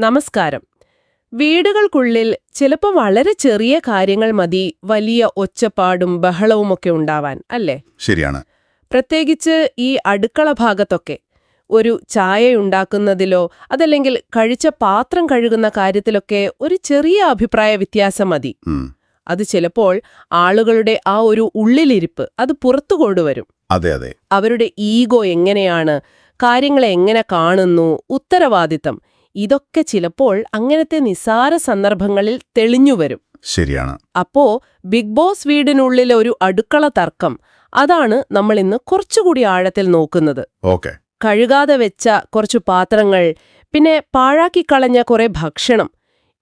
നമസ്കാരം. വീടുകൾക്കുള്ളിൽ ചിലപ്പോൾ വളരെ ചെറിയ കാര്യങ്ങൾ മതി വലിയ ഒച്ചപ്പാടും ബഹളവുമൊക്കെ ഉണ്ടാവാൻ അല്ലേ? ശരിയാണ്. പ്രത്യേകിച്ച് ഈ അടുക്കള ഭാഗത്തൊക്കെ. ഒരു ചായ ഉണ്ടാക്കുന്നതിലോ അതല്ലെങ്കിൽ കഴിച്ച പാത്രം കഴുകുന്ന കാര്യത്തിലൊക്കെ ഒരു ചെറിയ അഭിപ്രായ വ്യത്യാസം മതി. അത് ചിലപ്പോൾ ആളുകളുടെ ആ ഒരു ഉള്ളിലിരിപ്പ് അത് പുറത്തു കൊണ്ടുവരും. അതെ അതെ. അവരുടെ ഈഗോ എങ്ങനെയാണ് കാര്യങ്ങളെ എങ്ങനെ കാണുന്നു ഉത്തരവാദിത്തം ഇതൊക്കെ ചിലപ്പോൾ അങ്ങനത്തെ നിസാര സന്ദർഭങ്ങളിൽ തെളിഞ്ഞുവരും ശരിയാണ്. അപ്പോ ബിഗ് ബോസ് വീടിനുള്ളിലെ ഒരു അടുക്കള തർക്കം അതാണ് നമ്മൾ ഇന്ന് കുറച്ചുകൂടി ആഴത്തിൽ നോക്കുന്നത്. ഓക്കെ. കഴുകാതെ വെച്ച കുറച്ചു പാത്രങ്ങൾ പിന്നെ പാഴാക്കിക്കളഞ്ഞ കുറെ ഭക്ഷണം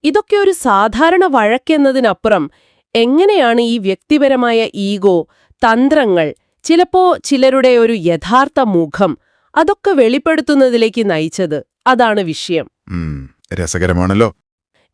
ഇതൊക്കെ ഒരു സാധാരണ വഴക്കെന്നതിനപ്പുറം എങ്ങനെയാണ് ഈ വ്യക്തിപരമായ ഈഗോ തന്ത്രങ്ങൾ ചിലപ്പോ ചിലരുടെ ഒരു യഥാർത്ഥ മുഖം അതൊക്കെ വെളിപ്പെടുത്തുന്നതിലേക്ക് നയിച്ചത്? അതാണ് വിഷയം. രസകരമാണല്ലോ.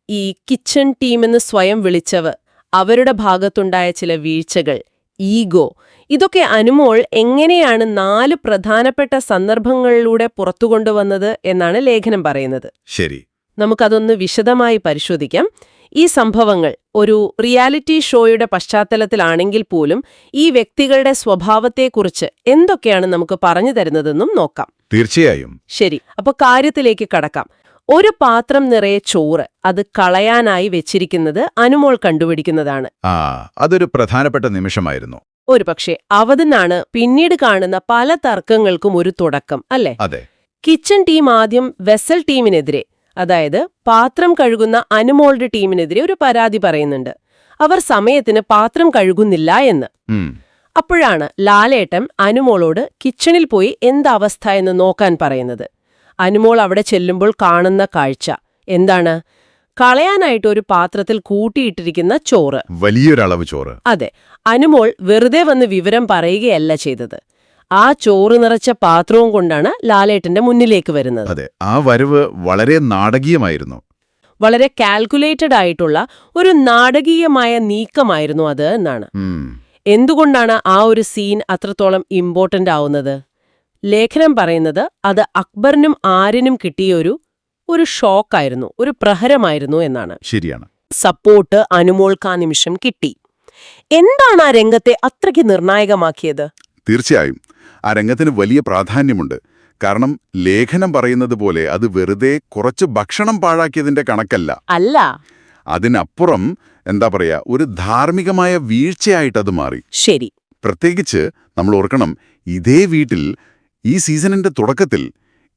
ഈ കിച്ചൺ ടീമെന്ന് സ്വയം വിളിച്ചവ് അവരുടെ ഭാഗത്തുണ്ടായ ചില വീഴ്ചകൾ ഈഗോ ഇതൊക്കെ അനുമോൾ എങ്ങനെയാണ് നാല് പ്രധാനപ്പെട്ട സന്ദർഭങ്ങളിലൂടെ പുറത്തുകൊണ്ടുവന്നത് എന്നാണ് ലേഖനം പറയുന്നത്. ശരി. നമുക്കതൊന്ന് വിശദമായി പരിശോധിക്കാം. ഈ സംഭവങ്ങൾ ഒരു റിയാലിറ്റി ഷോയുടെ പശ്ചാത്തലത്തിലാണെങ്കിൽ പോലും ഈ വ്യക്തികളുടെ സ്വഭാവത്തെക്കുറിച്ച് എന്തൊക്കെയാണ് നമുക്ക് പറഞ്ഞു തരുന്നതെന്നും നോക്കാം. തീർച്ചയായും. ശരി അപ്പൊ കാര്യത്തിലേക്ക് കടക്കാം. ഒരു പാത്രം നിറയെ ചോറ് അത് കളയാനായി വെച്ചിരിക്കുന്നത് അനുമോൾ കണ്ടുപിടിക്കുന്നതാണ്. ആ അതൊരു പ്രധാനപ്പെട്ട നിമിഷമായിരുന്നു. ഒരുപക്ഷെ അവതെന്നാണ് പിന്നീട് കാണുന്ന പല തർക്കങ്ങൾക്കും ഒരു തുടക്കം അല്ലേ? അതെ. കിച്ചൺ ടീം ആദ്യം വെസൽ ടീമിനെതിരെ അതായത് പാത്രം കഴുകുന്ന അനുമോളുടെ ടീമിനെതിരെ ഒരു പരാതി പറയുന്നുണ്ട്. അവർ സമയത്തിന് പാത്രം കഴുകുന്നില്ല എന്ന്. അപ്പോഴാണ് ലാലേട്ടൻ അനുമോളോട് കിച്ചണിൽ പോയി എന്തവസ്ഥ എന്ന് നോക്കാൻ പറയുന്നത്. അനുമോൾ അവിടെ ചെല്ലുമ്പോൾ കാണുന്ന കാഴ്ച. എന്താണ്? കളയാനായിട്ട് ഒരു പാത്രത്തിൽ കൂട്ടിയിട്ടിരിക്കുന്ന ചോറ്. വലിയൊരളവ് ചോറ്. അതെ അനുമോൾ വെറുതെ വന്ന് വിവരം പറയുകയല്ല ചെയ്തത്. ആ ചോറ് നിറച്ച പാത്രവും കൊണ്ടാണ് ലാലേട്ടന്റെ മുന്നിലേക്ക് വരുന്നത്. അതെ ആ വരവ് വളരെ നാടകീയമായിരുന്നു. വളരെ കാൽക്കുലേറ്റഡ് ആയിട്ടുള്ള ഒരു നാടകീയമായ നീക്കമായിരുന്നു അത് എന്നാണ്. എന്തുകൊണ്ടാണ് ആ ഒരു സീൻ അത്രത്തോളം ഇമ്പോർട്ടന്റ് ആവുന്നത്? ലേഖനം പറയുന്നത് അത് അക്ബറിനും ആര്യനും കിട്ടിയ ഒരു ഒരു ഷോക്കായിരുന്നു ഒരു പ്രഹരമായിരുന്നു എന്നാണ്. ശരിയാണ്. സപ്പോർട്ട് അനുമോൾക്ക് ആ നിമിഷം കിട്ടി. എന്താണ് ആ രംഗത്തെ അത്രയ്ക്ക് നിർണായകമാക്കിയത്? തീർച്ചയായും. ആ രംഗത്തിന് വലിയ പ്രാധാന്യമുണ്ട്. കാരണം ലേഖനം പറയുന്നത് പോലെ അത് വെറുതെ കുറച്ച് ഭക്ഷണം പാഴാക്കിയതിന്റെ കണക്കല്ല. അല്ല. അതിനപ്പുറം എന്താ പറയാ ഒരു ധാർമ്മികമായ വീഴ്ചയായിട്ടത് മാറി. ശരി. പ്രത്യേകിച്ച് നമ്മൾ ഓർക്കണം ഇതേ വീട്ടിൽ ഈ സീസണിന്റെ തുടക്കത്തിൽ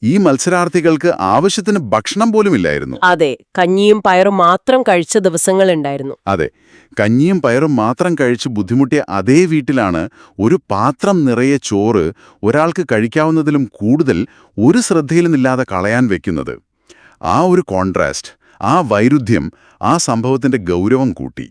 ഈ മത്സരാർത്ഥികൾക്ക് ആവശ്യത്തിന് ഭക്ഷണം പോലും ഇല്ലായിരുന്നു അതെ കഞ്ഞിയും പയറും മാത്രം കഴിച്ച ദിവസങ്ങൾ ഉണ്ടായിരുന്നു. അതെ കഞ്ഞിയും പയറും മാത്രം കഴിച്ച് ബുദ്ധിമുട്ടിയ അതേ വീട്ടിലാണ് ഒരു പാത്രം നിറയെ ചോറ് ഒരാൾക്ക് കഴിക്കാവുന്നതിലും കൂടുതൽ ഒരു ശ്രദ്ധയിലുമില്ലാതെ കളയാൻ വെക്കുന്നത്. ആ ഒരു കോൺട്രാസ്റ്റ് ആ വൈരുദ്ധ്യം ആ സംഭവത്തിന്റെ ഗൗരവം കൂട്ടി.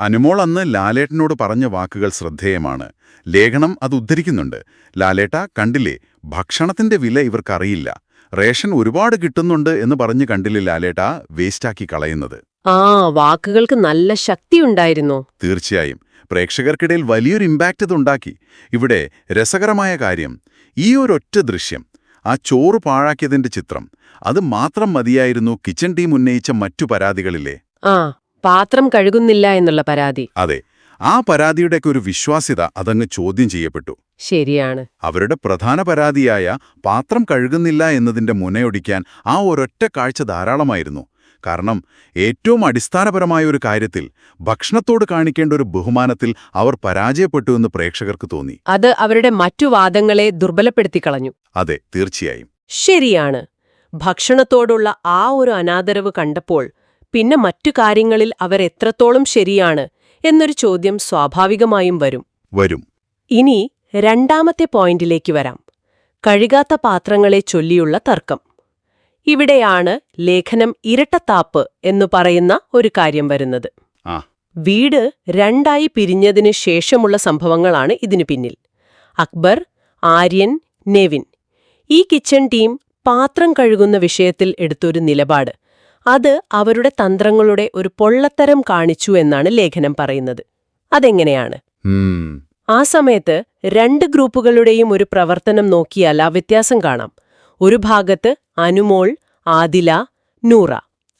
അനുമോൾ അന്ന് ലാലേട്ടനോട് പറഞ്ഞ വാക്കുകൾ ശ്രദ്ധേയമാണ്. ലേഖനം അത് ഉദ്ധരിക്കുന്നുണ്ട്. ലാലേട്ട കണ്ടില്ലേ ഭക്ഷണത്തിന്റെ വില ഇവർക്കറിയില്ല. റേഷൻ ഒരുപാട് കിട്ടുന്നുണ്ട് എന്ന് പറഞ്ഞ് കണ്ടില്ലേ ലാലേട്ട വേസ്റ്റാക്കി കളയുന്നത്. ആ വാക്കുകൾക്ക് നല്ല ശക്തിയുണ്ടായിരുന്നു. തീർച്ചയായും. പ്രേക്ഷകർക്കിടയിൽ വലിയൊരു ഇമ്പാക്റ്റ് ഇതുണ്ടാക്കി ഇവിടെ രസകരമായ കാര്യം ഈ ഒരൊറ്റ ദൃശ്യം ആ ചോറ് പാഴാക്കിയതിന്റെ ചിത്രം. അത് മാത്രം മതിയായിരുന്നു കിച്ചൺ ടീം ഉന്നയിച്ച മറ്റു പരാതികളില്ലേ ആ പാത്രം കഴുകുന്നില്ല എന്നുള്ള പരാതി. അതെ ആ പരാതിയുടെ ഒരു വിശ്വാസ്യത അതങ്ങ് ചോദ്യം ചെയ്യപ്പെട്ടു. ശരിയാണ്. അവരുടെ പ്രധാന പരാതിയായ പാത്രം കഴുകുന്നില്ല എന്നതിന്റെ മുനയൊടിക്കാൻ ആ ഒരൊറ്റ കാഴ്ച ധാരാളമായിരുന്നു. കാരണം ഏറ്റവും അടിസ്ഥാനപരമായ ഒരു കാര്യത്തിൽ ഭക്ഷണത്തോട് കാണിക്കേണ്ട ഒരു ബഹുമാനത്തിൽ അവർ പരാജയപ്പെട്ടു എന്ന് പ്രേക്ഷകർക്ക് തോന്നി. അത് അവരുടെ മറ്റു വാദങ്ങളെ ദുർബലപ്പെടുത്തി കളഞ്ഞു. അതെ തീർച്ചയായും. ശരിയാണ്. ഭക്ഷണത്തോടുള്ള ആ ഒരു അനാദരവ് കണ്ടപ്പോൾ പിന്നെ മറ്റു കാര്യങ്ങളിൽ അവർ എത്രത്തോളം ശരിയാണ് എന്നൊരു ചോദ്യം സ്വാഭാവികമായും വരും. വരും. ഇനി രണ്ടാമത്തെ പോയിന്റിലേക്ക് വരാം. കഴുകാത്ത പാത്രങ്ങളെ ചൊല്ലിയുള്ള തർക്കം. ഇവിടെയാണ് ലേഖനം ഇരട്ടത്താപ്പ് എന്നു പറയുന്ന ഒരു കാര്യം വരുന്നത്. വീട് രണ്ടായി പിരിഞ്ഞതിനു ശേഷമുള്ള സംഭവങ്ങളാണ് ഇതിനു പിന്നിൽ. അക്ബർ ആര്യൻ നെവിൻ. ഈ കിച്ചൺ ടീം പാത്രം കഴുകുന്ന വിഷയത്തിൽ എടുത്തൊരു നിലപാട്. അത് അവരുടെ തന്ത്രങ്ങളുടെ ഒരു പൊള്ളത്തരം കാണിച്ചു എന്നാണ് ലേഖനം പറയുന്നത്. അതെങ്ങനെയാണ്? ആ സമയത്ത് രണ്ട് ഗ്രൂപ്പുകളുടെയും ഒരു പ്രവർത്തനം നോക്കിയാൽ ആ വ്യത്യാസം കാണാം. ഒരു ഭാഗത്ത് അനുമോൾ ആദില നൂറ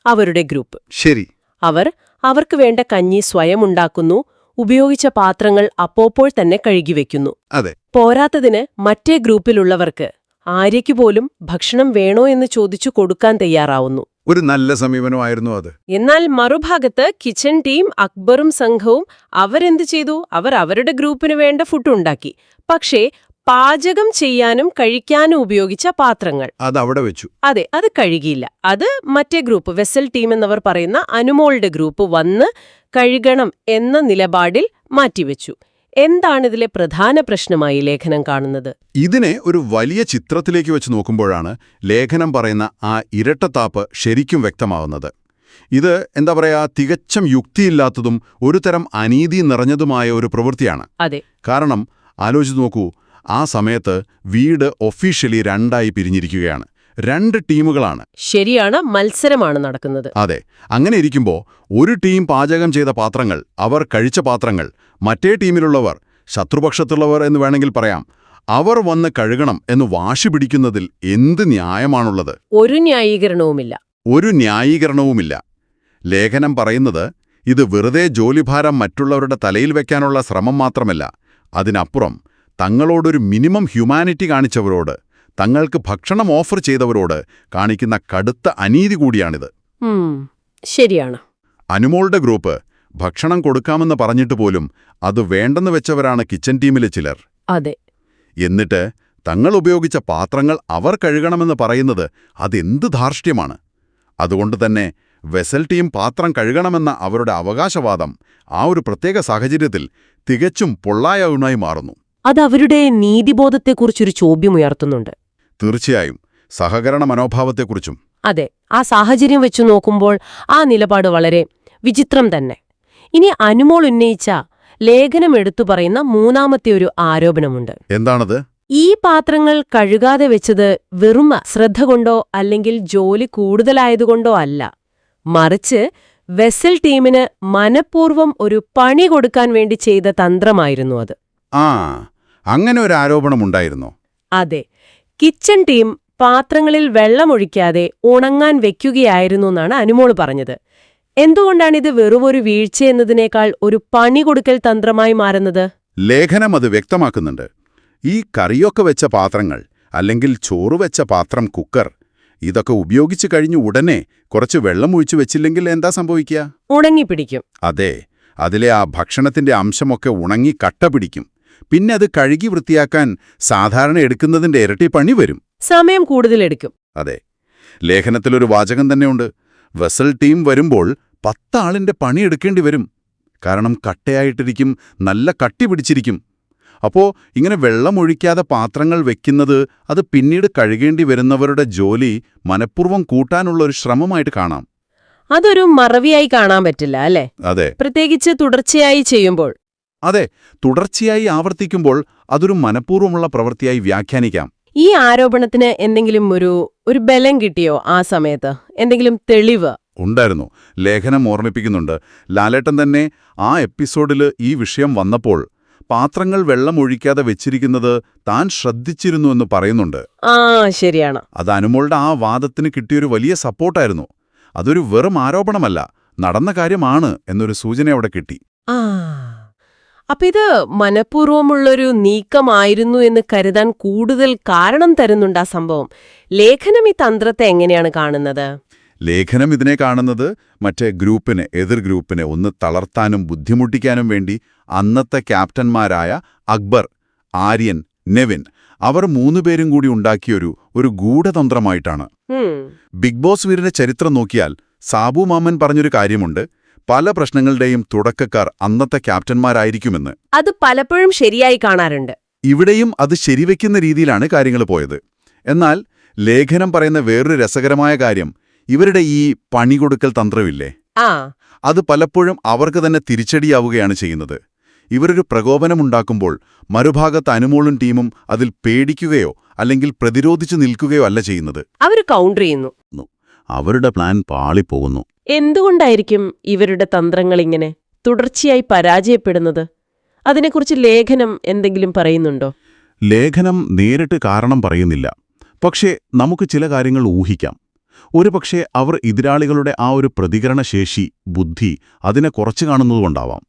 അവരുടെ ഗ്രൂപ്പ്. ശരി. അവർ അവർക്ക് വേണ്ട കഞ്ഞി സ്വയം ഉണ്ടാക്കുന്നു ഉപയോഗിച്ച പാത്രങ്ങൾ അപ്പോപ്പോൾ തന്നെ കഴുകി വെക്കുന്നു. അതെ. പോരാത്തതിന് മറ്റേ ഗ്രൂപ്പിലുള്ളവർക്ക് ആര്യയ്ക്ക് പോലും ഭക്ഷണം വേണോ എന്ന് ചോദിച്ചു കൊടുക്കാൻ തയ്യാറാവുന്നു. ഒരു നല്ല സമീപനമായിരുന്നു അത്. എന്നാൽ മറുഭാഗത്ത് കിച്ചൺ ടീം അക്ബറും സംഘവും അവരെന്ത് ചെയ്തു? അവർ അവരുടെ ഗ്രൂപ്പിന് വേണ്ട ഫുഡ് ഉണ്ടാക്കി. പക്ഷേ പാചകം ചെയ്യാനും കഴിക്കാനും ഉപയോഗിച്ച പാത്രങ്ങൾ. അത് അവിടെ വെച്ചു. അതെ അത് കഴുകിയില്ല. അത് മറ്റേ ഗ്രൂപ്പ് വെസൽ ടീം എന്നവർ പറയുന്ന അനുമോളുടെ ഗ്രൂപ്പ് വന്ന് കഴുകണം എന്ന നിലപാടിൽ മാറ്റിവെച്ചു. എന്താണിതിലെ പ്രധാന പ്രശ്നമായി ലേഖനം കാണുന്നത്? ഇതിനെ ഒരു വലിയ ചിത്രത്തിലേക്ക് വെച്ച് നോക്കുമ്പോഴാണ് ലേഖനം പറയുന്ന ആ ഇരട്ടത്താപ്പ് ശരിക്കും വ്യക്തമാവുന്നത്. ഇത് എന്താ പറയാ തികച്ചും യുക്തിയില്ലാത്തതും ഒരു തരം അനീതി നിറഞ്ഞതുമായ ഒരു പ്രവൃത്തിയാണ്. അതെ. കാരണം ആലോചിച്ച് നോക്കൂ ആ സമയത്ത് വീട് ഒഫീഷ്യലി രണ്ടായി പിരിഞ്ഞിരിക്കുകയാണ്. രണ്ട് ടീമുകളാണ്. ശരിയാണ് മത്സരമാണ് നടക്കുന്നത്. അതെ അങ്ങനെ ഇരിക്കുമ്പോൾ ഒരു ടീം പാചകം ചെയ്ത പാത്രങ്ങൾ അവർ കഴിച്ച പാത്രങ്ങൾ മറ്റേ ടീമിലുള്ളവർ ശത്രുപക്ഷത്തുള്ളവർ എന്ന് വേണമെങ്കിൽ പറയാം അവർ വന്ന് കഴുകണം എന്ന് വാശി പിടിക്കുന്നതിൽ എന്ത് ന്യായമാണുള്ളത്? ഒരു ന്യായീകരണവുമില്ല. ഒരു ന്യായീകരണവുമില്ല. ലേഖനം പറയുന്നത് ഇത് വെറുതെ ജോലിഭാരം മറ്റുള്ളവരുടെ തലയിൽ വെക്കാനുള്ള ശ്രമം മാത്രമല്ല അതിനപ്പുറം തങ്ങളോടൊരു മിനിമം ഹ്യൂമാനിറ്റി കാണിച്ചവരോട് തങ്ങൾക്ക് ഭക്ഷണം ഓഫർ ചെയ്തവരോട് കാണിക്കുന്ന കടുത്ത അനീതി കൂടിയാണിത്. ശരിയാണ്. അനുമോളുടെ ഗ്രൂപ്പ് ഭക്ഷണം കൊടുക്കാമെന്ന് പറഞ്ഞിട്ട് പോലും അത് വേണ്ടെന്ന് വെച്ചവരാണ് കിച്ചൻ ടീമിലെ ചിലർ. അതെ. എന്നിട്ട് തങ്ങൾ ഉപയോഗിച്ച പാത്രങ്ങൾ അവർ കഴുകണമെന്ന് പറയുന്നത് അതെന്ത് ധാർഷ്ട്യമാണ്. അതുകൊണ്ട് തന്നെ വെസൽ ടീം പാത്രം കഴുകണമെന്ന അവരുടെ അവകാശവാദം ആ ഒരു പ്രത്യേക സാഹചര്യത്തിൽ തികച്ചും പൊള്ളായ ഒന്നായി മാറുന്നു. അത് അവരുടെ നീതിബോധത്തെക്കുറിച്ചൊരു ചോദ്യമുയർത്തുന്നുണ്ട്. തീർച്ചയായും. സഹകരണ മനോഭാവത്തെക്കുറിച്ചും. അതെ ആ സാഹചര്യം വെച്ചു നോക്കുമ്പോൾ ആ നിലപാട് വളരെ വിചിത്രം തന്നെ. ഇനി അനുമോൾ ഉന്നയിച്ച ലേഖനം എടുത്തു പറയുന്ന മൂന്നാമത്തെ ഒരു ആരോപണമുണ്ട്. എന്താണത്? ഈ പാത്രങ്ങൾ കഴുകാതെ വെച്ചത് വെറും ശ്രദ്ധ കൊണ്ടോ അല്ലെങ്കിൽ ജോലി കൂടുതലായതുകൊണ്ടോ അല്ല. മറിച്ച് വെസൽ ടീമിന് മനഃപൂർവം ഒരു പണി കൊടുക്കാൻ വേണ്ടി ചെയ്ത തന്ത്രമായിരുന്നു അത്. ആ അങ്ങനെ ഒരു ആരോപണമുണ്ടായിരുന്നോ? അതെ. കിച്ചൺ ടീം പാത്രങ്ങളിൽ വെള്ളമൊഴിക്കാതെ ഉണങ്ങാൻ വെക്കുകയായിരുന്നു എന്നാണ് അനുമോൾ പറഞ്ഞത്. എന്തുകൊണ്ടാണിത് വെറുമൊരു വീഴ്ച എന്നതിനേക്കാൾ ഒരു പണി കൊടുക്കൽ തന്ത്രമായി മാറുന്നത്? ലേഖനം അത് വ്യക്തമാക്കുന്നുണ്ട്. ഈ കറിയൊക്കെ വെച്ച പാത്രങ്ങൾ അല്ലെങ്കിൽ ചോറ് വെച്ച പാത്രം കുക്കർ ഇതൊക്കെ ഉപയോഗിച്ചു കഴിഞ്ഞു ഉടനെ കുറച്ച് വെള്ളം ഒഴിച്ചു വെച്ചില്ലെങ്കിൽ എന്താ സംഭവിക്കുക? ഉണങ്ങിപ്പിടിക്കും. അതെ. അതിലെ ആ ഭക്ഷണത്തിന്റെ അംശമൊക്കെ ഉണങ്ങി കട്ട പിടിക്കും. പിന്നെ അത് കഴുകി വൃത്തിയാക്കാൻ സാധാരണ എടുക്കുന്നതിന്റെ ഇരട്ടി പണി വരും. സമയം കൂടുതലെടുക്കും അതെ. ലേഖനത്തിലൊരു വാചകം തന്നെയുണ്ട്. വെസൽ ടീം വരുമ്പോൾ പത്താളിന്റെ പണിയെടുക്കേണ്ടി വരും. കാരണം കട്ടയായിട്ടിരിക്കും നല്ല കട്ടി പിടിച്ചിരിക്കും. അപ്പോ ഇങ്ങനെ വെള്ളമൊഴിക്കാതെ പാത്രങ്ങൾ വെക്കുന്നത് അത് പിന്നീട് കഴുകേണ്ടി വരുന്നവരുടെ ജോലി മനഃപൂർവം കൂട്ടാനുള്ള ഒരു ശ്രമമായിട്ട് കാണാം. അതൊരു മറവിയായി കാണാൻ പറ്റില്ല അല്ലേ? അതെ. പ്രത്യേകിച്ച് തുടർച്ചയായി ചെയ്യുമ്പോൾ. അതെ തുടർച്ചയായി ആവർത്തിക്കുമ്പോൾ അതൊരു മനഃപൂർവമുള്ള പ്രവൃത്തിയായി വ്യാഖ്യാനിക്കാം. ഈ ആരോപണത്തിന് എന്തെങ്കിലും ഒരു ഒരു ബലം കിട്ടിയോ ആ സമയത്ത്? എന്തെങ്കിലും തെളിവ്? ഉണ്ടായിരുന്നു. ലേഖനം ഓർമ്മിപ്പിക്കുന്നുണ്ട്. ലാലേട്ടൻ തന്നെ ആ എപ്പിസോഡിൽ ഈ വിഷയം വന്നപ്പോൾ പാത്രങ്ങൾ വെള്ളമൊഴിക്കാതെ വെച്ചിരിക്കുന്നത് താൻ ശ്രദ്ധിച്ചിരുന്നു എന്ന് പറയുന്നുണ്ട്. ആ ശരിയാണ്. അത് അനുമോളുടെ ആ വാദത്തിന് കിട്ടിയൊരു വലിയ സപ്പോർട്ടായിരുന്നു. അതൊരു വെറും ആരോപണമല്ല നടന്ന കാര്യമാണ് എന്നൊരു സൂചന അവിടെ കിട്ടി. ആ അപ്പൊ ഇത് മനഃപൂർവമുള്ളൊരു നീക്കമായിരുന്നു എന്ന് കരുതാൻ കൂടുതൽ കാരണം തരുന്നുണ്ട് ആ സംഭവം. ലേഖനം ഈ തന്ത്രത്തെ എങ്ങനെയാണ് കാണുന്നത്? ലേഖനം ഇതിനെ കാണുന്നത് മറ്റേ ഗ്രൂപ്പിനെ എതിർ ഗ്രൂപ്പിനെ ഒന്ന് തളർത്താനും ബുദ്ധിമുട്ടിക്കാനും വേണ്ടി അന്നത്തെ ക്യാപ്റ്റന്മാരായ അക്ബർ ആര്യൻ നെവിൻ അവർ മൂന്നുപേരും കൂടി ഉണ്ടാക്കിയൊരു ഒരു ഗൂഢതന്ത്രമായിട്ടാണ്. ബിഗ് ബോസ് വീരിന്റെ ചരിത്രം നോക്കിയാൽ സാബു മാമൻ പറഞ്ഞൊരു കാര്യമുണ്ട്. പല പ്രശ്നങ്ങളുടെയും തുടക്കക്കാർ അന്നത്തെ ക്യാപ്റ്റന്മാരായിരിക്കുമെന്ന്. അത് പലപ്പോഴും ശരിയായി കാണാറുണ്ട്. ഇവിടെയും അത് ശരിവെക്കുന്ന രീതിയിലാണ് കാര്യങ്ങൾ പോയത്. എന്നാൽ ലേഖനം പറയുന്ന വേറൊരു രസകരമായ കാര്യം ഇവരുടെ ഈ പണി കൊടുക്കൽ തന്ത്രമില്ലേ അത് പലപ്പോഴും അവർക്ക് തന്നെ തിരിച്ചടിയാവുകയാണ് ചെയ്യുന്നത്. ഇവരൊരു പ്രകോപനമുണ്ടാക്കുമ്പോൾ മറുഭാഗത്ത് അനുമോളും ടീമും അതിൽ പേടിക്കുകയോ അല്ലെങ്കിൽ പ്രതിരോധിച്ചു നിൽക്കുകയോ അല്ല ചെയ്യുന്നത്. അവർ കൗണ്ടർ ചെയ്യുന്നു. അവരുടെ പ്ലാൻ പാളിപ്പോകുന്നു. എന്തുകൊണ്ടായിരിക്കും ഇവരുടെ തന്ത്രങ്ങൾ ഇങ്ങനെ തുടർച്ചയായി പരാജയപ്പെടുന്നത്? അതിനെക്കുറിച്ച് ലേഖനം എന്തെങ്കിലും പറയുന്നുണ്ടോ? ലേഖനം നേരിട്ട് കാരണം പറയുന്നില്ല. പക്ഷേ നമുക്ക് ചില കാര്യങ്ങൾ ഊഹിക്കാം. ഒരുപക്ഷെ അവർ എതിരാളികളുടെ ആ ഒരു പ്രതികരണശേഷി ബുദ്ധി അതിനെ കുറച്ചു കാണുന്നതുകൊണ്ടാവാം.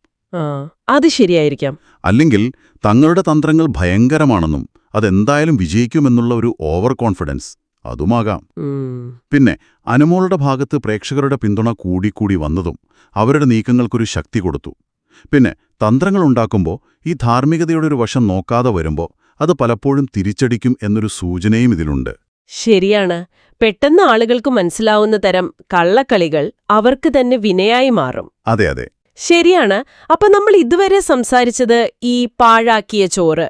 അത് ശരിയായിരിക്കാം. അല്ലെങ്കിൽ തങ്ങളുടെ തന്ത്രങ്ങൾ ഭയങ്കരമാണെന്നും അതെന്തായാലും വിജയിക്കുമെന്നുള്ള ഒരു ഓവർ കോൺഫിഡൻസ്. അതുമാകാം. പിന്നെ അനുമോളുടെ ഭാഗത്ത് പ്രേക്ഷകരുടെ പിന്തുണ കൂടിക്കൂടി വന്നതും അവരുടെ നീക്കങ്ങൾക്കൊരു ശക്തി കൊടുത്തു. പിന്നെ തന്ത്രങ്ങളുണ്ടാക്കുമ്പോൾ ഈ ധാർമ്മികതയുടെ ഒരു വശം നോക്കാതെ വരുമ്പോൾ അത് പലപ്പോഴും തിരിച്ചടിക്കും എന്നൊരു സൂചനയും ഇതിലുണ്ട്. ശരിയാണ്. പെട്ടെന്ന് ആളുകൾക്ക് മനസ്സിലാവുന്ന തരം കള്ളക്കളികൾ അവർക്ക് തന്നെ വിനയായി മാറും. അതെ അതെ. ശരിയാണ്. അപ്പൊ നമ്മൾ ഇതുവരെ സംസാരിച്ചത് ഈ പാഴാക്കിയ ചോറ്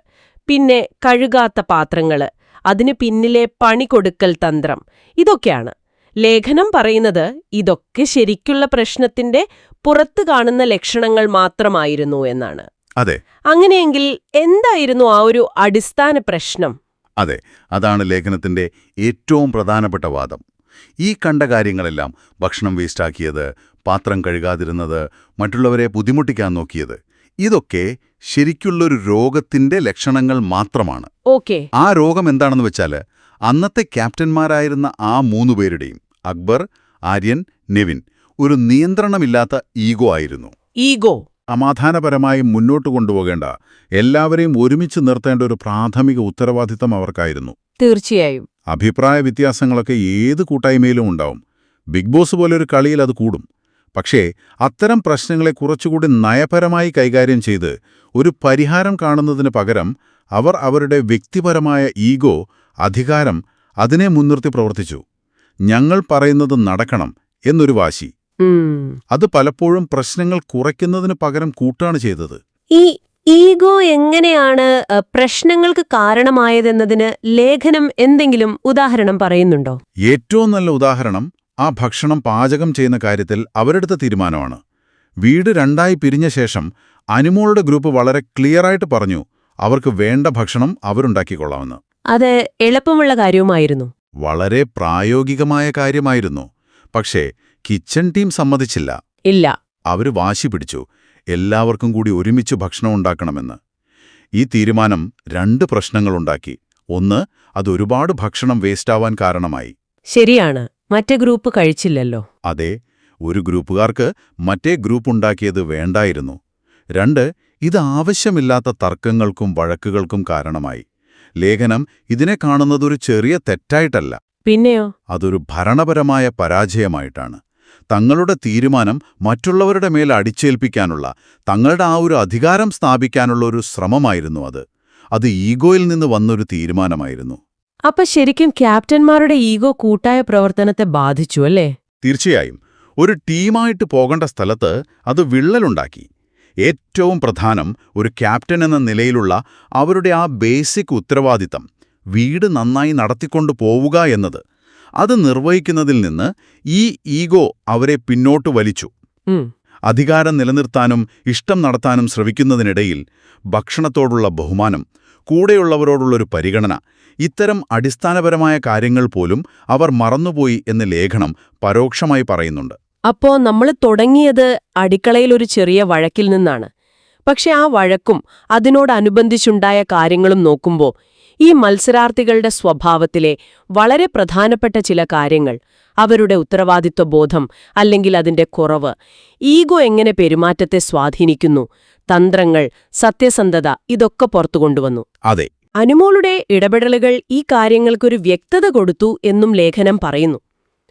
പിന്നെ കഴുകാത്ത പാത്രങ്ങൾ അതിന് പിന്നിലെ പണി കൊടുക്കൽ തന്ത്രം. ഇതൊക്കെയാണ്. ലേഖനം പറയുന്നത് ഇതൊക്കെ ശരിക്കുള്ള പ്രശ്നത്തിന്റെ പുറത്തു കാണുന്ന ലക്ഷണങ്ങൾ മാത്രമായിരുന്നു എന്നാണ്. അതെ. അങ്ങനെയെങ്കിൽ എന്തായിരുന്നു ആ ഒരു അടിസ്ഥാന പ്രശ്നം? അതെ അതാണ് ലേഖനത്തിന്റെ ഏറ്റവും പ്രധാനപ്പെട്ട വാദം. ഈ കണ്ട കാര്യങ്ങളെല്ലാം ഭക്ഷണം വേസ്റ്റാക്കിയത് പാത്രം കഴുകാതിരുന്നത് മറ്റുള്ളവരെ ബുദ്ധിമുട്ടിക്കാൻ നോക്കിയത്. ഇതൊക്കെ ശരിക്കുള്ളൊരു രോഗത്തിന്റെ ലക്ഷണങ്ങൾ മാത്രമാണ്. ഓക്കെ. ആ രോഗം എന്താണെന്ന് വെച്ചാൽ അന്നത്തെ ക്യാപ്റ്റന്മാരായിരുന്ന ആ മൂന്നു പേരുടെയും അക്ബർ ആര്യൻ നെവിൻ ഒരു നിയന്ത്രണമില്ലാത്ത ഈഗോ ആയിരുന്നു. ഈഗോ. സമാധാനപരമായി മുന്നോട്ട് കൊണ്ടുപോകേണ്ട എല്ലാവരെയും ഒരുമിച്ച് നിർത്തേണ്ട ഒരു പ്രാഥമിക ഉത്തരവാദിത്തം അവർക്കായിരുന്നു. തീർച്ചയായും. അഭിപ്രായ വ്യത്യാസങ്ങളൊക്കെ ഏത് കൂട്ടായ്മയിലും ഉണ്ടാവും. ബിഗ് ബോസ് പോലൊരു കളിയിൽ അത് കൂടും. പക്ഷേ അത്തരം പ്രശ്നങ്ങളെ കുറച്ചുകൂടി നയപരമായി കൈകാര്യം ചെയ്ത് ഒരു പരിഹാരം കാണുന്നതിന് പകരം അവർ അവരുടെ വ്യക്തിപരമായ ഈഗോ അധികാരം അതിനെ മുൻനിർത്തി പ്രവർത്തിച്ചു. ഞങ്ങൾ പറയുന്നത് നടക്കണം എന്നൊരു വാശി. അത് പലപ്പോഴും പ്രശ്നങ്ങൾ കുറയ്ക്കുന്നതിന് പകരം കൂട്ടാണ് ചെയ്തത്. ഈ ഈഗോ എങ്ങനെയാണ് പ്രശ്നങ്ങൾക്ക് കാരണമായതെന്നതിന് ലേഖനം എന്തെങ്കിലും ഉദാഹരണം പറയുന്നുണ്ടോ? ഏറ്റവും നല്ല ഉദാഹരണം ആ ഭക്ഷണം പാചകം ചെയ്യുന്ന കാര്യത്തിൽ അവരെടുത്ത തീരുമാനമാണ്. വീട് രണ്ടായി പിരിഞ്ഞ ശേഷം അനിമോളുടെ ഗ്രൂപ്പ് വളരെ ക്ലിയറായിട്ട് പറഞ്ഞു അവർക്ക് വേണ്ട ഭക്ഷണം അവരുണ്ടാക്കിക്കൊള്ളാമെന്ന്. അത് എളുപ്പമുള്ള കാര്യവുമായിരുന്നു. വളരെ പ്രായോഗികമായ കാര്യമായിരുന്നു. പക്ഷേ കിച്ചൺ ടീം സമ്മതിച്ചില്ല. ഇല്ല. അവർ വാശി പിടിച്ചു. എല്ലാവർക്കും കൂടി ഒരുമിച്ച് ഭക്ഷണം ഉണ്ടാക്കണമെന്ന്. ഈ തീരുമാനം രണ്ട് പ്രശ്നങ്ങളുണ്ടാക്കി. ഒന്ന് അത് ഒരുപാട് ഭക്ഷണം വേസ്റ്റാവാൻ കാരണമായി. ശരിയാണ്. മറ്റേ ഗ്രൂപ്പ് കഴിച്ചില്ലല്ലോ. അതെ ഒരു ഗ്രൂപ്പുകാർക്ക് മറ്റേ ഗ്രൂപ്പ് ഉണ്ടാക്കിയത് വേണ്ടായിരുന്നു. രണ്ട് ഇത് ആവശ്യമില്ലാത്ത തർക്കങ്ങൾക്കും വഴക്കുകൾക്കും കാരണമായി. ലേഖനം ഇതിനെ കാണുന്നതൊരു ചെറിയ തെറ്റായിട്ടല്ല. പിന്നെയോ? അതൊരു ഭരണപരമായ പരാജയമായിട്ടാണ്. തങ്ങളുടെ തീരുമാനം മറ്റുള്ളവരുടെ മേൽ അടിച്ചേൽപ്പിക്കാനുള്ള തങ്ങളുടെ ആ ഒരു അധികാരം സ്ഥാപിക്കാനുള്ള ഒരു ശ്രമമായിരുന്നു അത്. അത് ഈഗോയിൽ നിന്ന് വന്നൊരു തീരുമാനമായിരുന്നു. അപ്പൊ ശരിക്കും ക്യാപ്റ്റന്മാരുടെ ഈഗോ കൂട്ടായ പ്രവർത്തനത്തെ ബാധിച്ചു അല്ലേ? തീർച്ചയായും. ഒരു ടീമായിട്ട് പോകേണ്ട സ്ഥലത്ത് അത് വിള്ളലുണ്ടാക്കി. ഏറ്റവും പ്രധാനം ഒരു ക്യാപ്റ്റൻ എന്ന നിലയിലുള്ള അവരുടെ ആ ബേസിക് ഉത്തരവാദിത്തം വീട് നന്നായി നടത്തിക്കൊണ്ടു പോവുക എന്നത്. അത് നിർവഹിക്കുന്നതിൽ നിന്ന് ഈ ഈഗോ അവരെ പിന്നോട്ട് വലിച്ചു. അധികാരം നിലനിർത്താനും ഇഷ്ടം നടത്താനും ശ്രമിക്കുന്നതിനിടയിൽ ഭക്ഷണത്തോടുള്ള ബഹുമാനം കൂടെയുള്ളവരോടുള്ളൊരു പരിഗണന. ഇത്തരം അടിസ്ഥാനപരമായ കാര്യങ്ങൾ പോലും അവർ മറന്നുപോയി എന്ന് ലേഖനം പരോക്ഷമായി പറയുന്നുണ്ട്. അപ്പോ നമ്മൾ തുടങ്ങിയത് അടുക്കളയിൽ ഒരു ചെറിയ വഴക്കിൽ നിന്നാണ്. പക്ഷെ ആ വഴക്കും അതിനോടനുബന്ധിച്ചുണ്ടായ കാര്യങ്ങളും നോക്കുമ്പോൾ ഈ മത്സരാർത്ഥികളുടെ സ്വഭാവത്തിലെ വളരെ പ്രധാനപ്പെട്ട ചില കാര്യങ്ങൾ അവരുടെ ഉത്തരവാദിത്വ ബോധം അല്ലെങ്കിൽ അതിന്റെ കുറവ് ഈഗോ എങ്ങനെ പെരുമാറ്റത്തെ സ്വാധീനിക്കുന്നു തന്ത്രങ്ങൾ സത്യസന്ധത ഇതൊക്കെ പുറത്തുകൊണ്ടുവന്നു അതെ. അനുമോളുടെ ഇടപെടലുകൾ ഈ കാര്യങ്ങൾക്കൊരു വ്യക്തത കൊടുത്തു എന്നും ലേഖനം പറയുന്നു.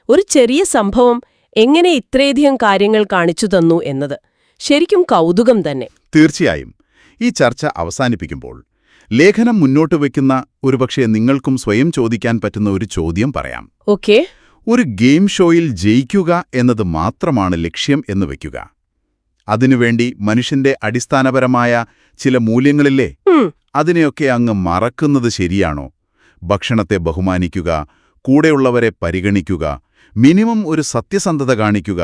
ഒരു ചെറിയ സംഭവം എങ്ങനെ ഇത്രയധികം കാര്യങ്ങൾ കാണിച്ചു തന്നു എന്നത് ശരിക്കും കൗതുകം തന്നെ. തീർച്ചയായും. ഈ ചർച്ച അവസാനിപ്പിക്കുമ്പോൾ ലേഖനം മുന്നോട്ട് വയ്ക്കുന്ന ഒരുപക്ഷെ നിങ്ങൾക്കും സ്വയം ചോദിക്കാൻ പറ്റുന്ന ഒരു ചോദ്യം പറയാം. ഓക്കെ. ഒരു ഗെയിം ഷോയിൽ ജയിക്കുക എന്നത് മാത്രമാണ് ലക്ഷ്യം എന്ന് വയ്ക്കുക അതിനുവേണ്ടി മനുഷ്യന്റെ അടിസ്ഥാനപരമായ ചില മൂല്യങ്ങളില്ലേ? അതിനെയൊക്കെ അങ്ങ് മറക്കുന്നത് ശരിയാണോ? ഭക്ഷണത്തെ ബഹുമാനിക്കുക കൂടെയുള്ളവരെ പരിഗണിക്കുക മിനിമം ഒരു സത്യസന്ധത കാണിക്കുക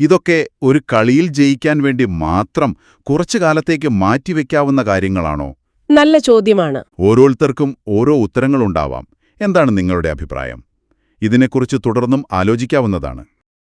ഇതൊക്കെ ഒരു കളിയിൽ ജയിക്കാൻ വേണ്ടി മാത്രം കുറച്ചു കാലത്തേക്ക് മാറ്റിവെക്കാവുന്ന കാര്യങ്ങളാണോ? നല്ല ചോദ്യമാണ്. ഓരോരുത്തർക്കും ഓരോ ഉത്തരങ്ങളുണ്ടാവാം. എന്താണ് നിങ്ങളുടെ അഭിപ്രായം? ഇതിനെക്കുറിച്ച് തുടർന്നും ആലോചിക്കാവുന്നതാണ്.